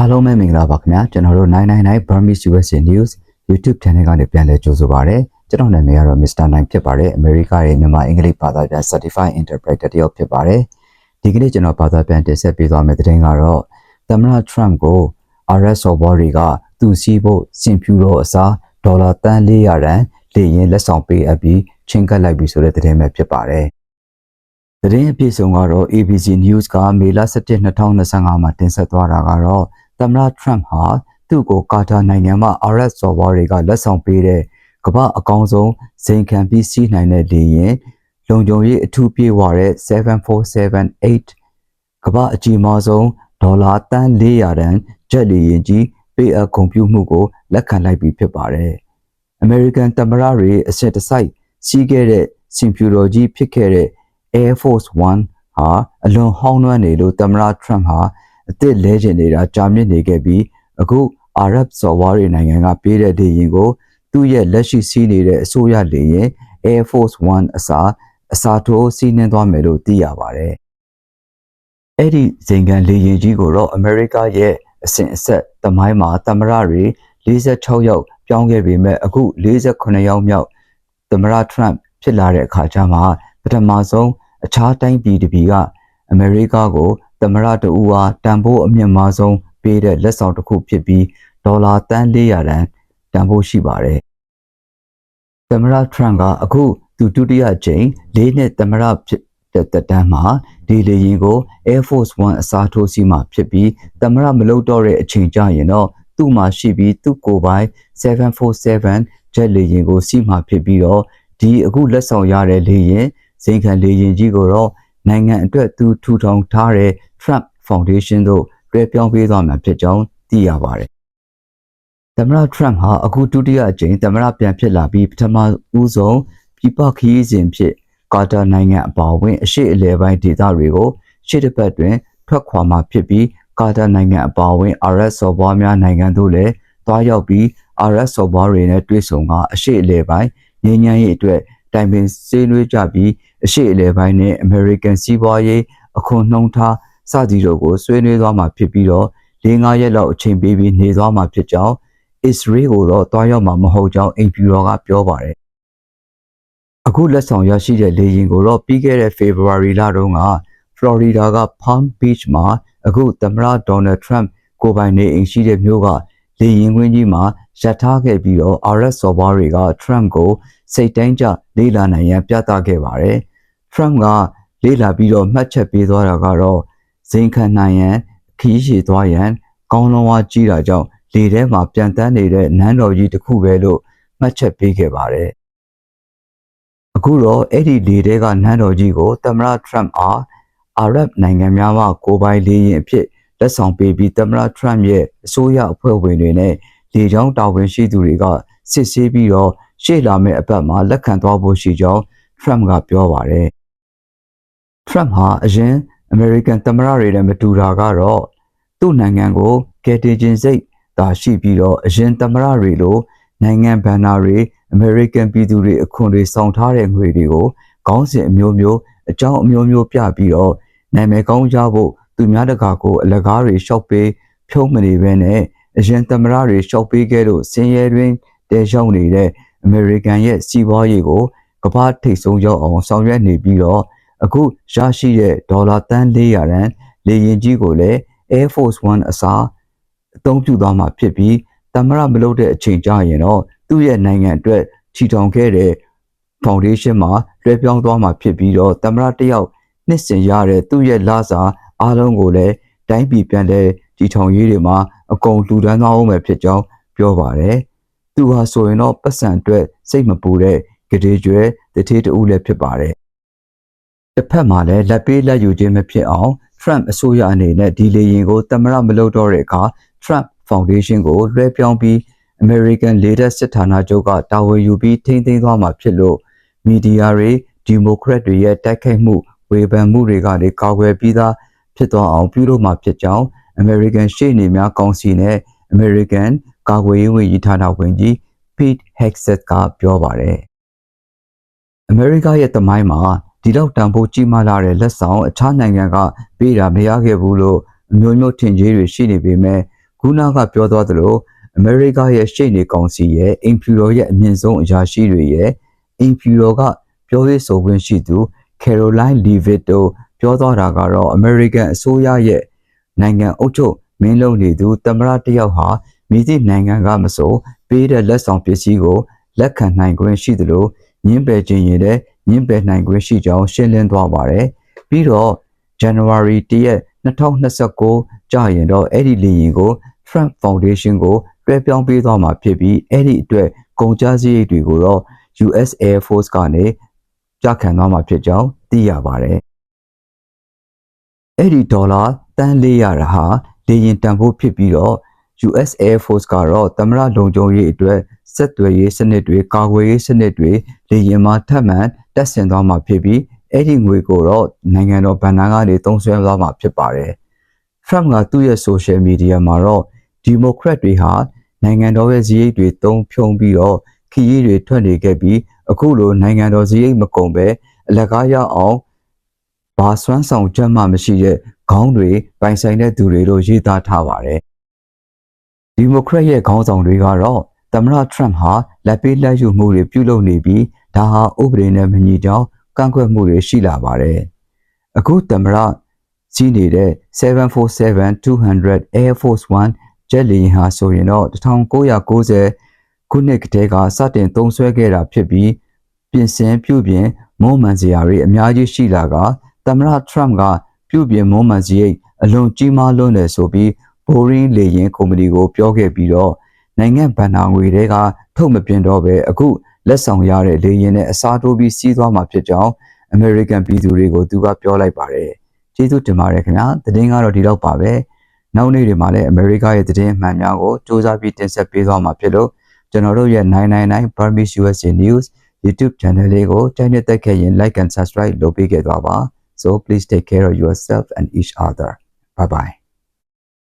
အားလုံးပဲမင်္ဂလာပါခင်ဗျာကျွန်တော်တို့999 Burmese USA News YouTube Channel ကနေပြန်လည်ကြိုဆိုပါရစေကျွန်တော်နာမည်ကတော့ Mr. 9ဖြစ်ပါတယ်အမေရိကရဲ့မြန်မာအင်္ဂလိပ်ဘာသာပြန် Certified Interpreter တယောက်ဖြစ်ပါတယ်ဒီကနေ့ကျွန်တော်ဘာသာပြန်တင်ဆက်ပေးသွားမယ့်သတင်းကတော့သမ္မတ Trump ကို RS Software တွေကသူစီးဖို့စင်ဖြူတော့အစားဒေါ်လာတန်း400ရန်လေရင်လက်ဆောင်ပေးအပ်ပြီးချင်းကပ်လိုက်ပြီဆိုတဲ့သတင်းပဲဖြစ်ပါတယ်သတင်းအပြည့်စုံကတော့ ABC News ကမေလ17 2025မှာတင်ဆက်သွားတာကတော့ သမ္မတ Trump ဟာသူ့ကိုကာတာနိုင်ငံမှာ RS Software တွေကလက်ဆောင်ပေးတဲ့ကမ္ဘာအကောင်းဆုံးဇိမ်ခံပြီးစီးနိုင်တဲ့လေရင်လုံခြုံရေးအထူးပြေးဝတဲ့7478ကမ္ဘာအကြီးမားဆုံးဒေါ်လာတန်း400တန်ဂျက်လေရင်ကြီးပေးအပ်ဂုဏ်ပြုမှုကိုလက်ခံလိုက်ပြီးဖြစ်ပါတယ်။ American သမ္မတတွေအဆက်တစိုက်စီးခဲ့တဲ့စင်ဖြူတော်ကြီးဖြစ်ခဲ့တဲ့ Air Force One ဟာအလွန်ဟောင်းနွမ်းနေလို့သမ္မတ Trump ဟာ အသစ်လဲကျင်နေတာကြာမြင့်နေခဲ့ပြီးအခုအာရပ်စော်ဝါရီနိုင်ငံကပေးတဲ့လေယာဉ်ကိုသူ့ရဲ့လက်ရှိစီးနေတဲ့အစိုးရလေယာဉ် Air Force One အစားအစားထိုးစီးနှင်းသွားမယ်လို့သိရပါတယ်။အဲ့ဒီဇင်ကန်လေယာဉ်ကြီးကိုတော့အမေရိကရဲ့အစဉ်အဆက်သမိုင်းမှာသမ္မတတွေ46ယောက်ပြောင်းခဲ့ပေမဲ့အခု48ယောက်မြောက်သမ္မတ Trump ဖြစ်လာတဲ့အခါကျမှပထမဆုံးအခြားတိုင်းပြည်တစ်ပြည်ကအမေရိကကို သမ္မတတဦးအားတန်ဖိုးအမြင့်မားဆုံးပေးတဲ့လက်ဆောင်တစ်ခုဖြစ်ပြီးဒေါ်လာတန်း400တန်တန်ဖိုးရှိပါတယ်။သမ္မတ Trump ကအခုသူဒုတိယကြိမ်လေးနှစ်သမ္မတဖြစ်တဲ့တက်တန်းမှာဒီလေယာဉ်ကို Air Force One အစားထိုးစီမှာဖြစ်ပြီးသမ္မတမလုပ်တော့တဲ့အချိန်ကျရင်တော့သူ့မှာရှိပြီးသူ့ကိုယ်ပိုင်747ဂျက်လေယာဉ်ကိုစီမှာဖြစ်ပြီးတော့ဒီအခုလက်ဆောင်ရတဲ့လေယာဉ်ဇိမ်ခံလေယာဉ်ကြီးကိုတော့နိုင်ငံအတွက်သူထူထောင်ထားတဲ့ Trump Foundation တို့တွဲပြောင်းပေးသွားမှာဖြစ်ကြောင်းသိရပါတယ်။သမ္မတ Trump ဟာအခုဒုတိယအကြိမ်သမ္မတပြန်ဖြစ်လာပြီးပထမဦးဆုံးပြည်ပခရီးစဉ်ဖြစ်ကာတာနိုင်ငံအပါအဝင်အရှေ့အလယ်ပိုင်းဒေသတွေကိုရှေ့တစ်ပတ်တွင်ထွက်ခွာမှာဖြစ်ပြီးကာတာနိုင်ငံအပါအဝင် RS စော်ဘွားများနိုင်ငံတို့လည်းတွားရောက်ပြီး RS စော်ဘွားတွေနဲ့တွေ့ဆုံကအရှေ့အလယ်ပိုင်းငြိမ်းချမ်းရေးအတွက်တိုင်ပင်ဆွေးနွေးကြပြီးအရှိအလဲပိုင်းနဲ့ American စီးပွားရေးအခွန်နှုံထား စသည်တို့ကိုဆွေးနွေးသွားမှာဖြစ်ပြီးတော့၄၅ရက်လောက်အချိန်ပေးပြီးနေသွားမှာဖြစ်ကြောင်း Israel ကိုတော့တွားရောက်မှာမဟုတ်ကြောင်းအိမ်ဖြူတော်ကပြောပါတယ်အခုလက်ဆောင်ရရှိတဲ့လေယာဉ်ကိုတော့ပြီးခဲ့တဲ့ February လတုန်းက Florida က Palm Beach မှာအခုသမ္မတ Donald Trump ကိုပိုင်နေအိမ်ရှိတဲ့မြို့ကလေရင်ခွင်းကြီးမှာရထားခဲ့ပြီးတော့ RS စော်ဘွားတွေက Trump ကိုစိတ်တိုင်းကျလေးလာနိုင်ရန်ပြသခဲ့ပါတယ်။ Trump ကလေးလာပြီးတော့မှတ်ချက်ပေးသွားတာကတော့ ဇိမ်ခံနိုင်ရန်ခီးရှည်သွားရန်ကောင်းလုံးဝကြီးတာကြောင့်လေထဲမှာပြန်တန်းနေတဲ့နန်းတော်ကြီးတစ်ခုပဲလို့မှတ်ချက်ပေးခဲ့ပါတယ်။အခုတော့အဲ့ဒီလေထဲကနန်းတော်ကြီးကိုသမ္မတ Trump အားအာရပ်နိုင်ငံများမှကိုပိုင်လေရင်အဖြစ်လက်ဆောင်ပေးပြီးသမ္မတ Trump ရဲ့အစိုးရအဖွဲ့ဝင်တွေနဲ့လေကြောင်းတာဝန်ရှိသူတွေကစစ်ဆေးပြီးတော့ရှေ့လာမယ့်အပတ်မှာလက်ခံသွားဖို့ရှိကြောင်း Trump ကပြောပါတယ်။ Trump ဟာအရင် American သမ္မတတွေနဲ့မတူတာကတော့သူ့နိုင်ငံကိုကယ်တင်ခြင်းစိတ်သာရှိပြီးတော့အရင်သမ္မတတွေလိုနိုင်ငံဘဏ္ဍာတွေ American ပြည်သူတွေအခွန်တွေဆောင်ထားတဲ့ငွေတွေကိုခေါင်းစဉ်အမျိုးမျိုးအကြောင်းအမျိုးမျိုးပြပြီးတော့နာမည်ကောင်းကြဖို့သူများတကာကိုအလကားတွေရှောက်ပေးဖြုံးမနေဘဲနဲ့အရင်သမ္မတတွေရှောက်ပေးခဲ့လို့ဆင်းရဲတွင်တဲရောက်နေတဲ့အမေရိကန်ရဲ့စီးပွားရေးကိုကမ္ဘာထိပ်ဆုံးရောက်အောင်ဆောင်ရွက်နေပြီးတော့ အခုရရှိတဲ့ဒေါ်လာတန်း400ရန်လေရင်ကြီးကိုလည်း Air Force One အစားအသုံးပြုသွားမှာဖြစ်ပြီးသမ္မတမလုပ်တဲ့အချိန်ကြာရင်တော့သူ့ရဲ့နိုင်ငံအတွက်ချီထောင်ခဲ့တဲ့ foundation မှာလွှဲပြောင်းသွားမှာဖြစ်ပြီးတော့သမ္မတတယောက်နှစ်စဉ်ရတဲ့သူ့ရဲ့လစာအားလုံးကိုလည်းတိုင်းပြည်ပြန်လဲတည်ထောင်ရေးတွေမှာအကုန်လူဒန်းသွားအောင်ပဲဖြစ်ကြောင်းပြောပါတယ်။သူဟာဆိုရင်တော့ပတ်စံအတွက်စိတ်မပူတဲ့ကလေးကျွဲတထေးတူလည်းဖြစ်ပါတယ်။ တစ်ဖက်မှာလည်းလက်ပေးလက်ယူခြင်းမဖြစ်အောင် Trump အစိုးရအနေနဲ့ဒီလေရင်ကိုသမ္မတမလုပ်တော့တဲ့အခါ Trump Foundation ကိုလွှဲပြောင်းပြီး American Leader စစ်ဌာနချုပ်ကတာဝန်ယူပြီးထိန်းသိမ်းသွားမှာဖြစ်လို့မီဒီယာတွေဒီမိုကရက်တွေရဲ့တိုက်ခိုက်မှုဝေဖန်မှုတွေကလည်းကာကွယ်ပြီးသားဖြစ်သွားအောင်ပြုလုပ်မှာဖြစ်ကြောင်း American ရှေ့နေများကောင်စီနဲ့ American ကာကွယ်ရေးဝန်ကြီးဌာနဝန်ကြီး Pete Hegseth ကပြောပါတယ်။ America ရဲ့တမိုင်းမှာ ဒီလောက်တန်ဖိုးကြီးမားလာတဲ့လက်ဆောင်အခြားနိုင်ငံကပေးတာမရခဲ့ဘူးလို့အမျိုးမျိုးထင်ကြေးတွေရှိနေပေမဲ့ခုနကပြောသွားသလိုအမေရိကရဲ့ရှေ့နေကောင်စီရဲ့အင်ဖြူတော်ရဲ့အမြင့်ဆုံးအရာရှိတွေရဲ့အင်ဖြူတော်ကပြောရေးဆိုခွင့်ရှိသူ Caroline Leavitt တို့ပြောသွားတာကတော့ American အစိုးရရဲ့နိုင်ငံအုပ်ချုပ်မင်းလုံးနေသူသမ္မတတစ်ယောက်ဟာမိသည့်နိုင်ငံကမဆိုပေးတဲ့လက်ဆောင်ပစ္စည်းကိုလက်ခံနိုင်ခွင့်ရှိသလိုညှင်းပယ်ခြင်းရင်လ ည်းညှင်းပယ်နိုင်ခွင့်ရှိကြောင်းရှင်းလင်းသွားပါတယ်။ပြီးတော့ January 1ရက်2029ကြာရင်တော့အဲ့ဒီလေရင်ကို Trump Foundation ကိုတွဲပြောင်းပေးသွားမှာဖြစ်ပြီးအဲ့ဒီအတွက်ကုန်ကျစရိတ်တွေကိုတော့ US Air Force ကနေကြခံသွားမှာဖြစ်ကြောင်းသိရပါတယ်။အဲ့ဒီဒေါ်လာတန်း400ဟာလေရင်တန်ဖိုးဖြစ်ပြီးတော့ US Air Force ကတော့သမရလုံခြုံရေးအတွက်ဆက်သွယ်ရေးစနစ်တွေကာကွယ်ရေးစနစ်တွေလေရင်မှာထပ်မံတက်ဆင်သွားမှာဖြစ်ပြီးအဲ့ဒီငွေကိုတော့နိုင်ငံတော်ဗန်နာကနေသုံးစွဲသွားမှာဖြစ်ပါတယ်။ Trump ကသူ့ရဲ့ social media မှာတော့ Democrat တွေဟာနိုင်ငံတော်ရဲ့ဇယိတ်တွေတုံးဖြုံပြီးတော့ခရီးတွေထွက်နေခဲ့ပြီးအခုလိုနိုင်ငံတော်ဇယိတ်မကုန်ပဲအလကားရအောင်ဘာစွမ်းဆောင်ချက်မှမရှိတဲ့ခေါင်းတွေပိုင်ဆိုင်တဲ့သူတွေလို့ရေးသားထားပါတယ်။ ဒီမိုကရက်ရဲ့ခေါင်းဆောင်တွေကတော့သမ္မတထရမ့်ဟာလက်ပေးလက်ယူမှုတွေပြုလုပ်နေပြီးဒါဟာဥပဒေနဲ့မညီကြောင်းကန့်ကွက်မှုတွေရှိလာပါတယ်။အခုသမ္မတစီးနေတဲ့747-200 Air Force One ဂျက်လီဟာဆိုရင်တော့1990ခုနှစ်ကတည်းကစတင်သုံးစွဲခဲ့တာဖြစ်ပြီးပြင်ဆင်ပြုပြင်မုံမှန်စရာတွေအများကြီးရှိလာကသမ္မတထရမ့်ကပြုပြင်မုံမှန်စရိတ်အလွန်ကြီးမားလွန်းတယ်ဆိုပြီး ဘိုရင်းလေရင်ကုမ္ပဏီကိုပြောခဲ့ပြီးတော့နိုင်ငံဗန်နာငွေတွေကထုတ်မပြင်းတော့ပဲအခုလက်ဆောင်ရတဲ့လေရင်နဲ့အစားထိုးပြီးစီးသွားမှာဖြစ်ကြောင်းအမေရိကန်ပြည်သူတွေကိုသူကပြောလိုက်ပါတယ်ကျေးဇူးတင်ပါတယ်ခင်ဗျာသတင်းကတော့ဒီလောက်ပါပဲနောက်နေ့တွေမှာလည်းအမေရိကရဲ့သတင်းအမှန်များကိုစူးစမ်းပြီးတင်ဆက်ပေးသွားမှာဖြစ်လို့ကျွန်တော်တို့ရဲ့999 Burmese USA News YouTube channel လေးကိုတိုင်းနဲ့တက်ခဲ့ရင် like and subscribe လုပ်ပေးခဲ့သွားပါ so please take care of yourself and each other bye bye